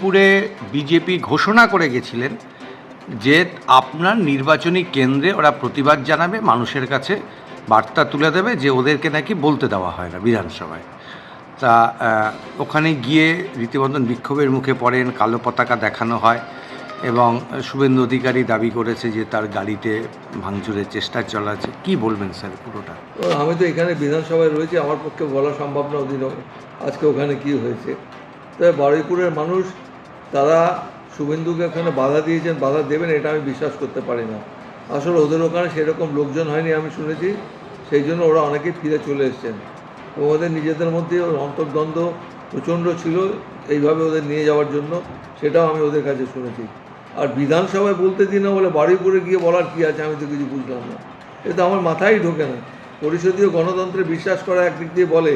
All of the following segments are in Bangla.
বারুইপুরে বিজেপি ঘোষণা করে গেছিলেন যে আপনার নির্বাচনী কেন্দ্রে ওরা প্রতিবাদ জানাবে, মানুষের কাছে বার্তা তুলে দেবে যে ওদেরকে নাকি বলতে দেওয়া হয় না বিধানসভায়। তা ওখানে গিয়ে রীতিমতন বিক্ষোভের মুখে পড়েন, কালো পতাকা দেখানো হয় এবং শুভেন্দু অধিকারী দাবি করেছে যে তার গাড়িতে ভাঙচুরের চেষ্টা চালাচ্ছে। কি বলবেন স্যার পুরোটা? আমি তো এখানে বিধানসভায় রয়েছি, আমার পক্ষে বলা সম্ভব না ওদিন আজকে ওখানে কি হয়েছে। তবে বারুইপুরের মানুষ তারা শুভেন্দুকে ওখানে বাধা দিয়েছেন, বাধা দেবেন, এটা আমি বিশ্বাস করতে পারি না। আসলে ওদের ওখানে সেরকম লোকজন হয়নি আমি শুনেছি, সেই জন্য ওরা অনেকেই ফিরে চলে এসছেন। ওদের নিজেদের মধ্যে অন্তর্দ্বন্দ্ব প্রচণ্ড ছিল এইভাবে ওদের নিয়ে যাওয়ার জন্য, সেটাও আমি ওদের কাছে শুনেছি। আর বিধানসভায় বলতে দিই না বলে বারুইপুরে গিয়ে বলার কী আছে আমি তো কিছু বুঝলাম না। এটা আমার মাথায় ঢোকে না। পরিষদীয় গণতন্ত্রে বিশ্বাস করা একদিক দিয়ে বলে,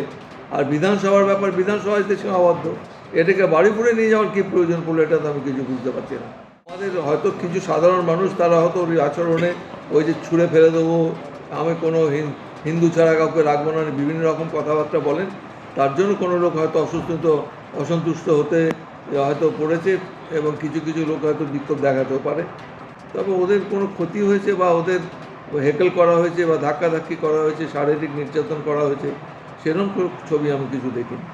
আর বিধানসভার ব্যাপার বিধানসভাতে সীমাবদ্ধ। এটাকে বাড়ি বাড়িপুরে নিয়ে যাওয়ার কী প্রয়োজন পড়ল এটা তো আমি কিছু বুঝতে পারছি না। আমাদের হয়তো কিছু সাধারণ মানুষ তারা হয়তো ওই আচরণে ওই যে ছুঁড়ে ফেলে দেবো, আমি কোনো হিন্দু ছাড়া কাউকে রাখব না, বিভিন্ন রকম কথাবার্তা বলেন, তার জন্য কোনো লোক হয়তো অসুস্থ, অসন্তুষ্ট হতে হয়তো পড়েছে এবং কিছু কিছু লোক হয়তো বিক্ষোভ দেখাতেও পারে। তবে ওদের কোনো ক্ষতি হয়েছে বা ওদের হেকেল করা হয়েছে বা ধাক্কাধাক্কি করা হয়েছে, শারীরিক নির্যাতন করা হয়েছে, সেরকম ছবি আমি কিছু দেখিনি।